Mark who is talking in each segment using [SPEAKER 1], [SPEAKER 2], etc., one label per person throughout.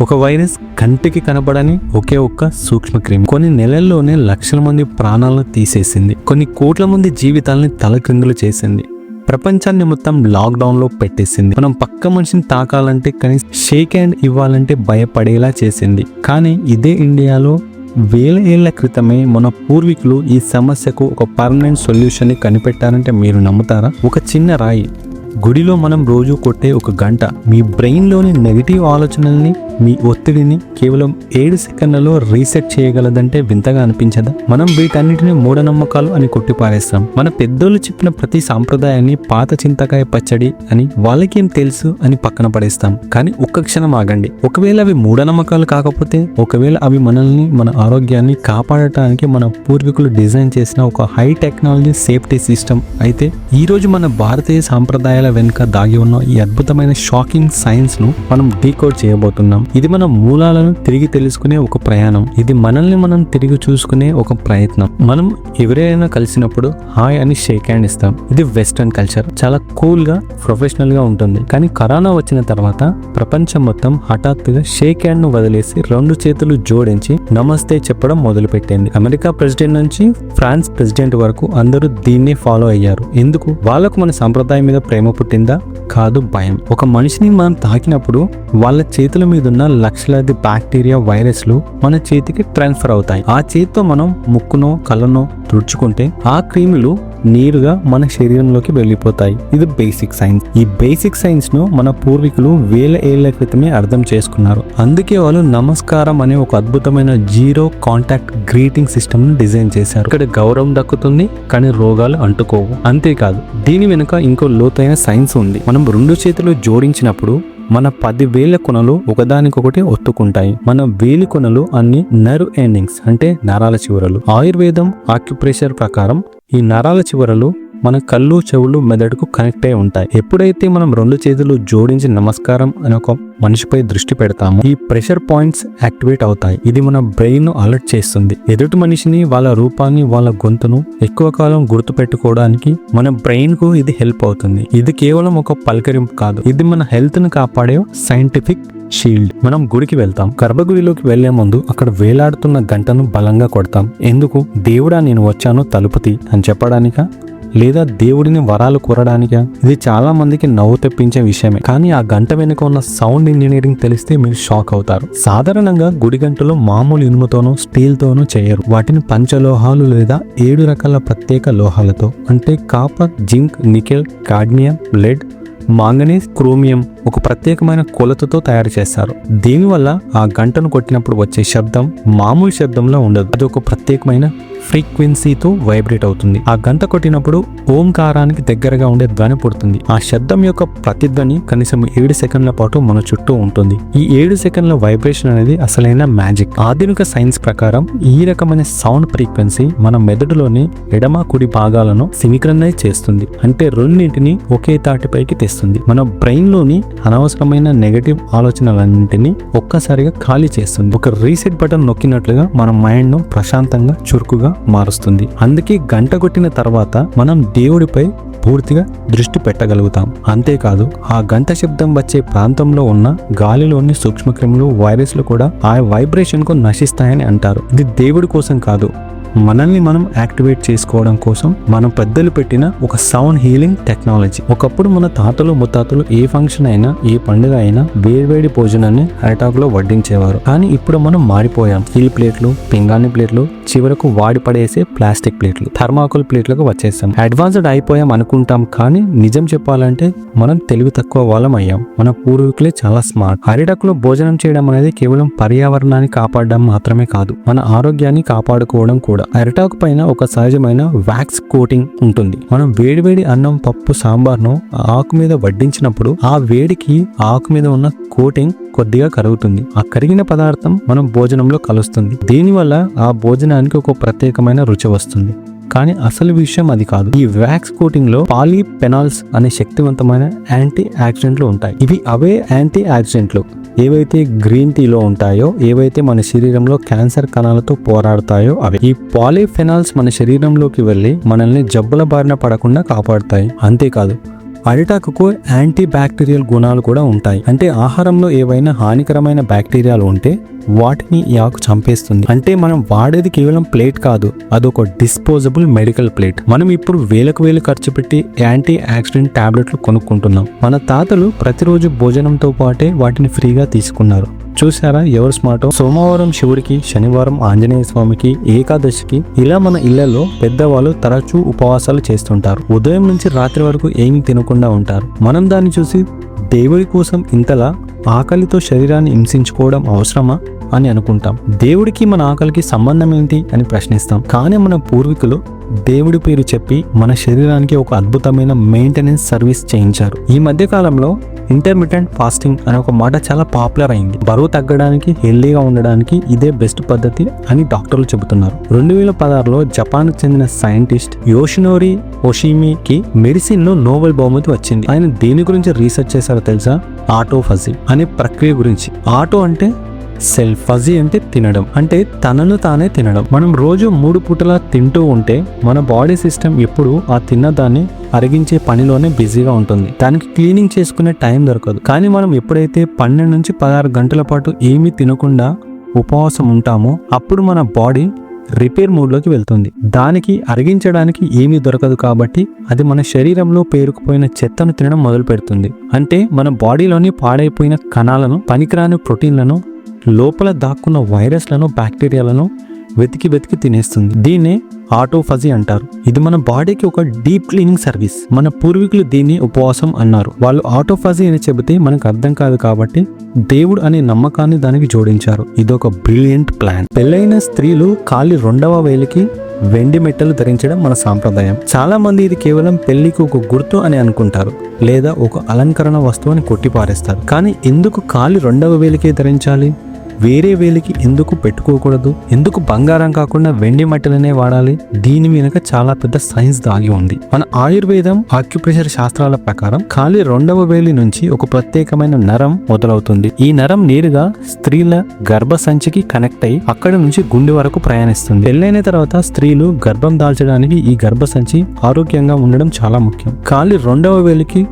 [SPEAKER 1] ఒక వైరస్ కంటికి కనబడని ఒకే ఒక్క సూక్ష్మక్రిమి. కొన్ని నెలల్లోనే లక్షల మంది ప్రాణాలను తీసేసింది. కొన్ని కోట్ల మంది జీవితాలని తలక్రిందులు చేసింది. ప్రపంచాన్ని మొత్తం లాక్డౌన్లో పెట్టేసింది. మనం పక్క మనిషిని తాకాలంటే కనీసం షేక్ హ్యాండ్ ఇవ్వాలంటే భయపడేలా చేసింది. కానీ ఇదే ఇండియాలో వేల ఏళ్ళ క్రితమే మన పూర్వీకులు ఈ సమస్యకు ఒక పర్మనెంట్ సొల్యూషన్ని కనిపెట్టారంటే మీరు నమ్ముతారా? ఒక చిన్న రాయి. గుడిలో మనం రోజు కొట్టే ఒక గంట. మీ బ్రెయిన్లోని నెగిటివ్ ఆలోచనల్ని మీ ఒత్తిడిని కేవలం ఏడు సెకండ్లలో రీసెట్ చేయగలదంటే వింతగా అనిపించదా? మనం వీటన్నిటిని మూఢనమ్మకాలు అని కొట్టిపారేస్తాం. మన పెద్దోళ్ళు చెప్పిన ప్రతి సాంప్రదాయాన్ని పాత చింతకాయ పచ్చడి అని వాళ్ళకేం తెలుసు అని పక్కన పడేస్తాం. కానీ ఒక్క క్షణం ఆగండి. ఒకవేళ అవి మూఢనమ్మకాలు కాకపోతే ఒకవేళ అవి మనల్ని మన ఆరోగ్యాన్ని కాపాడటానికి మన పూర్వీకులు డిజైన్ చేసిన ఒక హై టెక్నాలజీ సేఫ్టీ సిస్టమ్ అయితే ఈ రోజు మన భారతీయ సాంప్రదాయాల వెనుక దాగి ఉన్న ఈ అద్భుతమైన షాకింగ్ సైన్స్ను మనం డీకోడ్ చేయబోతున్నాం. ఇది మన మూలాలను తిరిగి తెలుసుకునే ఒక ప్రయాణం. ఇది మనల్ని మనం తిరిగి చూసుకునే ఒక ప్రయత్నం. మనం ఎవరైనా కలిసినప్పుడు హాయ్ అని షేక్ హ్యాండ్ ఇస్తాం. ఇది వెస్టర్న్ కల్చర్. చాలా కూల్గా ప్రొఫెషనల్గా ఉంటుంది. కానీ కరోనా వచ్చిన తర్వాత ప్రపంచం మొత్తం హఠాత్తుగా షేక్ హ్యాండ్ను వదిలేసి రెండు చేతులు జోడించి నమస్తే చెప్పడం మొదలుపెట్టింది. అమెరికా ప్రెసిడెంట్ నుంచి ఫ్రాన్స్ ప్రెసిడెంట్ వరకు అందరూ దీన్నే ఫాలో అయ్యారు. ఎందుకు? వాళ్ళకు మన సంప్రదాయం మీద ప్రేమ పుట్టిందా? కాదు భయం. ఒక మనిషిని మనం తాకినప్పుడు వాళ్ళ చేతుల మీద ఉన్న లక్షలాది బ్యాక్టీరియా వైరస్లు మన చేతికి ట్రాన్స్ఫర్ అవుతాయి. ఆ చేతితో మనం ముక్కునో కళ్ళనో తుడుచుకుంటే ఆ క్రీములు నేరుగా మన శరీరంలోకి వెళ్ళిపోతాయి. ఇది బేసిక్ సైన్స్ ఈ బేసిక్ సైన్స్ను మన పూర్వీకులు వేల ఏళ్ళ క్రితమే అర్థం చేసుకున్నారు. అందుకే వాళ్ళు నమస్కారం అనే ఒక అద్భుతమైన జీరో కాంటాక్ట్ గ్రీటింగ్ సిస్టమ్ను డిజైన్ చేశారు. ఇక్కడ గౌరవం దక్కుతుంది కానీ రోగాలు అంటుకోవు. అంతేకాదు దీని వెనుక ఇంకో లోతైన సైన్స్ ఉంది. మనం రెండు చేతులు జోడించినప్పుడు మన పది వేల కొనలు ఒకదానికొకటి ఒత్తుకుంటాయి. మన వేలి కొనలు అన్ని నర్వ్ ఎండింగ్స్ అంటే నరాల చివరలు. ఆయుర్వేదం ఆక్యుప్రెషర్ ప్రకారం ఈ నరాల చివరలు మన కళ్ళు చెవులు మెదడుకు కనెక్ట్ అయి ఉంటాయి. ఎప్పుడైతే మనం రెండు చేతులు జోడించి నమస్కారం అనే ఒక మనిషిపై దృష్టి పెడతామో ఈ ప్రెషర్ పాయింట్స్ యాక్టివేట్ అవుతాయి. ఇది మన బ్రెయిన్ను అలర్ట్ చేస్తుంది. ఎదుటి మనిషిని వాళ్ళ రూపాన్ని వాళ్ళ గొంతును ఎక్కువ కాలం గుర్తు పెట్టుకోవడానికి మన బ్రెయిన్కు ఇది హెల్ప్ అవుతుంది. ఇది కేవలం ఒక పలకరింపు కాదు. ఇది మన హెల్త్ను కాపాడే సైంటిఫిక్ షీల్డ్ మనం గుడికి వెళ్తాం. గర్భగుడిలోకి వెళ్ళే ముందు అక్కడ వేలాడుతున్న గంటను బలంగా కొడతాం. ఎందుకు? దేవుడా నేను వచ్చాను తలుపుతి అని చెప్పడానిక? లేదా దేవుడిని వరాలు కోరడానికా? ఇది చాలా మందికి నవ్వు తెప్పించే విషయమే. కానీ ఆ గంట వెనుక ఉన్న సౌండ్ ఇంజనీరింగ్ తెలిస్తే మీరు షాక్ అవుతారు. సాధారణంగా గుడి గంటలు మామూలు ఇనుముతోనో స్టీల్ తోనో చేయరు. వాటిని పంచలోహాలు లేదా ఏడు రకాల ప్రత్యేక లోహాలతో అంటే copper zinc nickel cadmium lead manganese chromium ఒక ప్రత్యేకమైన కొలతతో తయారు చేస్తారు దీనివల్ల ఆ గంటను కొట్టినప్పుడు వచ్చే శబ్దం మామూలు శబ్దంలో ఉండదు. అది ఒక ప్రత్యేకమైన ఫ్రీక్వెన్సీతో వైబ్రేట్ అవుతుంది. ఆ గంట కొట్టినప్పుడు ఓంకారానికి దగ్గరగా ఉండే ధ్వని పుడుతుంది. ఆ శబ్దం యొక్క ప్రతిధ్వని కనీసం ఏడు సెకండ్ల పాటు మన చుట్టూ ఉంటుంది. ఈ ఏడు సెకండ్ల వైబ్రేషన్ అనేది అసలైన మ్యాజిక్. ఆధునిక సైన్స్ ప్రకారం ఈ రకమైన సౌండ్ ఫ్రీక్వెన్సీ మన మెదడులోని ఎడమ కుడి భాగాలను సిమిక్రనైజ్ చేస్తుంది. అంటే రెండింటిని ఒకే తాటిపైకి తెస్తుంది. మన బ్రెయిన్లోని అనవసరమైన నెగటివ్ ఆలోచనలన్నింటినీ ఒక్కసారిగా ఖాళీ చేస్తుంది. ఒక రీసెట్ బటన్ నొక్కినట్లుగా మన మైండ్ను ప్రశాంతంగా చురుకుగా మారుస్తుంది. అందుకే గంట కొట్టిన తర్వాత మనం దేవుడిపై పూర్తిగా దృష్టి పెట్టగలుగుతాం. అంతేకాదు ఆ గంట శబ్దం వచ్చే ప్రాంతంలో ఉన్న గాలిలోని సూక్ష్మక్రిములు వైరస్లు కూడా ఆ వైబ్రేషన్కు నశిస్తాయని అంటారు. ఇది దేవుడి కోసం కాదు మనల్ని మనం యాక్టివేట్ చేసుకోవడం కోసం మనం పెద్దలు పెట్టిన ఒక సౌండ్ హీలింగ్ టెక్నాలజీ ఒకప్పుడు మన తాతలు ముత్తాతలు ఏ ఫంక్షన్ అయినా ఏ పండుగ అయినా వేర్వేడి భోజనాన్ని అరటాకులో వడ్డించేవారు. కానీ ఇప్పుడు మనం మారిపోయాం. స్టీల్ ప్లేట్లు పింగాణి ప్లేట్లు చివరకు వాడి పడేసే ప్లాస్టిక్ ప్లేట్లు థర్మాకోల్ ప్లేట్లకు వచ్చేసాం. అడ్వాన్స్డ్ అయిపోయాం అనుకుంటాం కానీ నిజం చెప్పాలంటే మనం తెలివి తక్కువ వాళ్ళం అయ్యాం. మన పూర్వీకులే చాలా స్మార్ట్ అరిటకులో భోజనం చేయడం అనేది కేవలం పర్యావరణాన్ని కాపాడడం మాత్రమే కాదు మన ఆరోగ్యాన్ని కాపాడుకోవడం కూడా. అరిటాకు పైన ఒక సహజమైన వ్యాక్స్ కోటింగ్ ఉంటుంది. మనం వేడివేడి అన్నం పప్పు సాంబార్ను ఆకు మీద వడ్డించినప్పుడు ఆ వేడికి ఆకు మీద ఉన్న కోటింగ్ కొద్దిగా కరుగుతుంది. ఆ కరిగిన పదార్థం మనం భోజనంలో కలుస్తుంది. దీనివల్ల ఆ భోజనానికి ఒక ప్రత్యేకమైన రుచి వస్తుంది. కానీ అసలు విషయం అది కాదు. ఈ వ్యాక్స్ కోటింగ్లో పాలీపెనాల్స్ అనే శక్తివంతమైన యాంటీ ఆక్సిడెంట్లు ఉంటాయి. ఇవి అవే యాంటీ ఆక్సిడెంట్లు ఏవైతే గ్రీన్ టీలో ఉంటాయో ఏవైతే మన శరీరంలో క్యాన్సర్ కణాలతో పోరాడతాయో అవి. ఈ పాలీఫెనాల్స్ మన శరీరంలోకి వెళ్ళి మనల్ని జబ్బుల బారిన పడకుండా కాపాడుతాయి. అంతేకాదు అరిటాకుకు యాంటీ బ్యాక్టీరియల్ గుణాలు కూడా ఉంటాయి. అంటే ఆహారంలో ఏవైనా హానికరమైన బ్యాక్టీరియాలు ఉంటే వాటిని ఈ ఆకు చంపేస్తుంది. అంటే మనం వాడేది కేవలం ప్లేట్ కాదు అదొక డిస్పోజబుల్ మెడికల్ ప్లేట్. మనం ఇప్పుడు వేలకు వేలు ఖర్చు పెట్టి యాంటీ యాక్సిడెంట్ టాబ్లెట్లు కొనుక్కుంటున్నాం. మన తాతలు ప్రతిరోజు భోజనంతో పాటే వాటిని ఫ్రీగా తీసుకున్నారు. చూసారా ఎవరు స్మార్ట్? సోమవారం శివుడికి శనివారం ఆంజనేయ స్వామికి ఏకాదశికి ఇలా మన ఇళ్ళలో పెద్దవాళ్ళు తరచూ ఉపవాసాలు చేస్తుంటారు. ఉదయం నుంచి రాత్రి వరకు ఏమి తినకుండా ఉంటారు. మనం దాన్ని చూసి దేవుడి కోసం ఇంతలా ఆకలితో శరీరాన్ని హింసించుకోవడం అవసరమా అని అనుకుంటాం. దేవుడికి మన ఆకలికి సంబంధం ఏంటి అని ప్రశ్నిస్తాం. కానీ మన పూర్వీకులు దేవుడి పేరు చెప్పి మన శరీరానికి ఒక అద్భుతమైన మెయింటెనెన్స్ సర్వీస్ చేయించారు. ఈ మధ్య కాలంలో ఇంటర్మీడియట్ ఫాస్టింగ్ అనే ఒక మాట చాలా పాపులర్ అయింది. బరువు తగ్గడానికి హెల్దీగా ఉండడానికి ఇదే బెస్ట్ పద్ధతి అని డాక్టర్లు చెబుతున్నారు. రెండు వేల పదహారులో జపాన్ చెందిన సైంటిస్ట్ యోషినోరి ఒషిమికి మెడిసిన్లో నోబెల్ బహుమతి వచ్చింది. ఆయన దేని గురించి రీసెర్చ్ చేశారో తెలుసా? ఆటోఫజీ అనే ప్రక్రియ గురించి. ఆటో అంటే సెల్ఫ్ ఫజీ అంటే తినడం. అంటే తనను తానే తినడం. మనం రోజు మూడు పూటలా తింటూ ఉంటే మన బాడీ సిస్టమ్ ఎప్పుడు ఆ తిన్నదాన్ని అరిగించే పనిలోనే బిజీగా ఉంటుంది. దానికి క్లీనింగ్ చేసుకునే టైం దొరకదు. కానీ మనం ఎప్పుడైతే పన్నెండు నుంచి పదహారు గంటల పాటు ఏమీ తినకుండా ఉపవాసం ఉంటామో అప్పుడు మన బాడీ రిపేర్ మోడ్లోకి వెళ్తుంది. దానికి అరిగించడానికి ఏమీ దొరకదు కాబట్టి అది మన శరీరంలో పేరుకుపోయిన చెత్తను తినడం మొదలు పెడుతుంది అంటే మన బాడీలోని పాడైపోయిన కణాలను పనికిరాని ప్రోటీన్లను లోపల దాక్కున్న వైరస్లను బ్యాక్టీరియాలను వెతికి వెతికి తినేస్తుంది. దీన్నే ఆటోఫజీ అంటారు. ఇది మన బాడీకి ఒక డీప్ క్లీనింగ్ సర్వీస్. మన పూర్వీకులు దీన్ని ఉపవాసం అన్నారు. వాళ్ళు ఆటోఫజీ అని చెబితే మనకు అర్థం కాదు కాబట్టి దేవుడు అనే నమ్మకాన్ని దానికి జోడించారు. ఇదొక బ్రిలియంట్ ప్లాన్. పెళ్ళైన స్త్రీలు కాలి రెండవ వేలికి వెండి మెట్టలు ధరించడం మన సాంప్రదాయం. చాలా మంది ఇది కేవలం పెళ్ళికి ఒక గుర్తు అని అనుకుంటారు. లేదా ఒక అలంకరణ వస్తువు అని కొట్టిపారేస్తారు. కానీ ఎందుకు కాలి రెండవ వేలికే ధరించాలి? వేరే వేలికి ఎందుకు పెట్టుకోకూడదు? ఎందుకు బంగారం కాకుండా వెండి మట్టిలనే వాడాలి? దీని వెనుక చాలా పెద్ద సైన్స్ దాగి ఉంది. మన ఆయుర్వేదం ఆక్యుప్రెషర్ శాస్త్రాల ప్రకారం ఖాళీ రెండవ వేలి నుంచి ఒక ప్రత్యేకమైన నరం మొదలవుతుంది. ఈ నరం నేరుగా స్త్రీల గర్భసంచికి కనెక్ట్ అయి అక్కడ నుంచి గుండె వరకు ప్రయాణిస్తుంది. పెళ్ళైన తర్వాత స్త్రీలు గర్భం దాల్చడానికి ఈ గర్భసంచి ఆరోగ్యంగా ఉండడం చాలా ముఖ్యం. ఖాళీ రెండవ వేలికి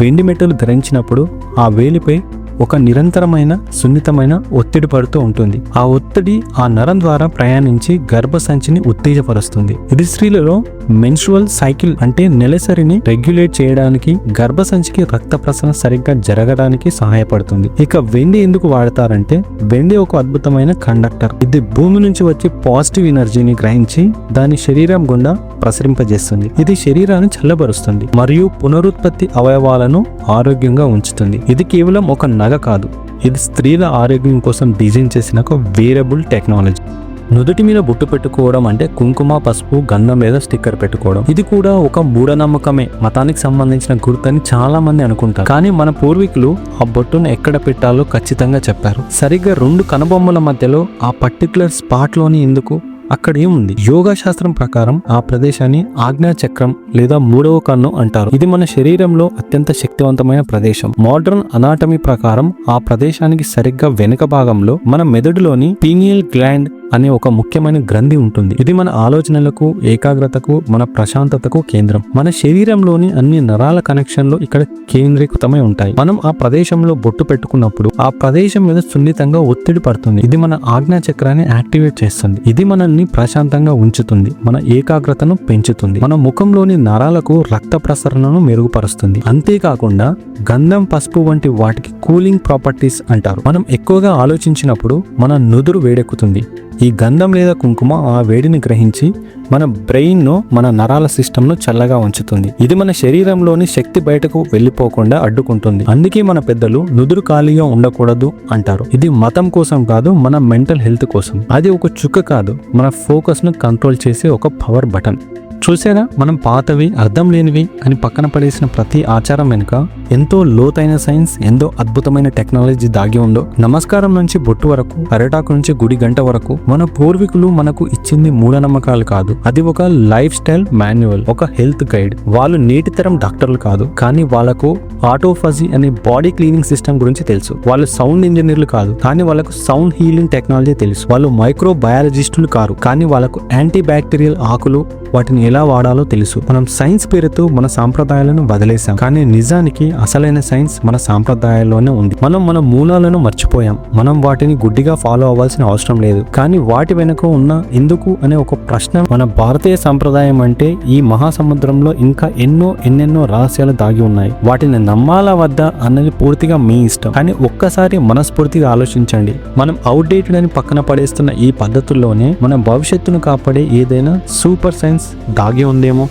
[SPEAKER 1] వెండి మెట్టలు ధరించినప్పుడు ఆ వేలిపై ఒక నిరంతరమైన సున్నితమైన ఒత్తిడి పడుతూ ఉంటుంది. ఆ ఒత్తిడి ఆ నరం ద్వారా ప్రయాణించి గర్భసంచిని ఉత్తేజపరుస్తుంది. ఇది స్త్రీలలో మెన్స్ట్రువల్ సైకిల్ అంటే నెలసరిని రెగ్యులేట్ చేయడానికి గర్భసంచికి రక్త ప్రసరణ సరిగ్గా జరగడానికి సహాయపడుతుంది. ఇక వెండి ఎందుకు వాడతారంటే వెండి ఒక అద్భుతమైన కండక్టర్ ఇది భూమి నుంచి వచ్చే పాజిటివ్ ఎనర్జీని గ్రహించి దాని శరీరం గుండా ప్రసరింపజేస్తుంది. ఇది శరీరాన్ని చల్లబరుస్తుంది మరియు పునరుత్పత్తి అవయవాలను ఆరోగ్యంగా ఉంచుతుంది. ఇది కేవలం ఒక లాగా కాదు. ఇది స్త్రీల ఆరోగ్యం కోసం డిజైన్ చేసిన ఒక వేరబుల్ టెక్నాలజీ నుదుటి మీద బొట్టు పెట్టుకోవడం అంటే కుంకుమ పసుపు గంధం లేదా స్టిక్కర్ పెట్టుకోవడం. ఇది కూడా ఒక మూఢనమ్మకమే. మతానికి సంబంధించిన గుర్తని చాలా మంది అనుకుంటారు. కానీ మన పూర్వీకులు ఆ బొట్టును ఎక్కడ పెట్టాలో ఖచ్చితంగా చెప్పారు. సరిగ్గా రెండు కనుబొమ్మల మధ్యలో ఆ పర్టికులర్ స్పాట్లోని ఎందుకు అక్కడ ఏముంది యోగా శాస్త్రం ప్రకారం ఆ ప్రదేశాన్ని ఆజ్ఞా చక్రం లేదా మూడవ కన్ను అంటారు. ఇది మన శరీరంలో అత్యంత శక్తివంతమైన ప్రదేశం. మోడర్న్ అనాటమీ ప్రకారం ఆ ప్రదేశానికి సరిగ్గా వెనుక భాగంలో మన మెదడులోని పీనియల్ గ్లాండ్ అనే ఒక ముఖ్యమైన గ్రంథి ఉంటుంది. ఇది మన ఆలోచనలకు ఏకాగ్రతకు మన ప్రశాంతతకు కేంద్రం. మన శరీరంలోని అన్ని నరాల కనెక్షన్లు ఇక్కడ కేంద్రీకృతమై ఉంటాయి. మనం ఆ ప్రదేశంలో బొట్టు పెట్టుకున్నప్పుడు ఆ ప్రదేశం మీద సున్నితంగా ఒత్తిడి పడుతుంది. ఇది మన ఆజ్ఞా చక్రాన్ని యాక్టివేట్ చేస్తుంది. ఇది మనల్ని ప్రశాంతంగా ఉంచుతుంది. మన ఏకాగ్రతను పెంచుతుంది. మన ముఖంలోని నరాలకు రక్త ప్రసరణను మెరుగుపరుస్తుంది. అంతేకాకుండా గంధం పసుపు వంటి వాటికి కూలింగ్ ప్రాపర్టీస్ అంటారు. మనం ఎక్కువగా ఆలోచించినప్పుడు మన నుదురు వేడెక్కుతుంది. ఈ గంధం లేదా కుంకుమ ఆ వేడిని గ్రహించి మన బ్రెయిన్ను మన నరాల సిస్టమ్ను చల్లగా ఉంచుతుంది. ఇది మన శరీరంలోని శక్తి బయటకు వెళ్ళిపోకుండా అడ్డుకుంటుంది. అందుకే మన పెద్దలు నుదురు ఖాళీగా ఉండకూడదు అంటారు. ఇది మతం కోసం కాదు మన మెంటల్ హెల్త్ కోసం. అది ఒక చుక్క కాదు మన ఫోకస్ను కంట్రోల్ చేసే ఒక పవర్ బటన్. చూసారా మనం పాతవి అర్థం లేనివి అని పక్కన పడేసిన ప్రతి ఆచారం వెనుక ఎంతో లోతైన సైన్స్ ఎంతో అద్భుతమైన టెక్నాలజీ దాగి ఉందో? నమస్కారం నుంచి బొట్టు వరకు అరటాకు నుంచి గుడి గంట వరకు మన పూర్వీకులు మనకు ఇచ్చింది మూఢనమ్మకాలు కాదు. అది ఒక లైఫ్ స్టైల్ మాన్యువల్ ఒక హెల్త్ గైడ్. వాళ్ళు నేటి తరం డాక్టర్లు కాదు కానీ వాళ్ళకు ఆటోఫజీ అనే బాడీ క్లీనింగ్ సిస్టమ్ గురించి తెలుసు. వాళ్ళు సౌండ్ ఇంజనీర్లు కాదు కానీ వాళ్ళకు సౌండ్ హీలింగ్ టెక్నాలజీ తెలుసు. వాళ్ళు మైక్రో బయాలజిస్టులు కారు కానీ వాళ్ళకు యాంటీ బ్యాక్టీరియల్ ఆకులు వాటిని ఎలా వాడాలో తెలుసు. మనం సైన్స్ పేరుతో మన సాంప్రదాయాలను వదిలేసాం కానీ నిజానికి అసలైన సైన్స్ మన సాంప్రదాయాల్లోనే ఉంది. మనం మన మూలాలను మర్చిపోయాం. మనం వాటిని గుడ్డిగా ఫాలో అవ్వాల్సిన అవసరం లేదు. కానీ వాటి వెనుక ఉన్న ఎందుకు అనే ఒక ప్రశ్న మన భారతీయ సంప్రదాయం అంటే ఈ మహాసముద్రంలో ఇంకా ఎన్నో ఎన్నెన్నో రహస్యాలు దాగి ఉన్నాయి. వాటిని నమ్మాలా వద్దా అన్నది పూర్తిగా మీ ఇష్టం. కానీ ఒక్కసారి మనస్ఫూర్తిగా ఆలోచించండి. మనం అవుట్డేటెడ్ అని పక్కన పడేస్తున్న ఈ పద్ధతుల్లోనే మన భవిష్యత్తును కాపాడే ఏదైనా సూపర్ సైన్స్ దాగి ఉందేమో.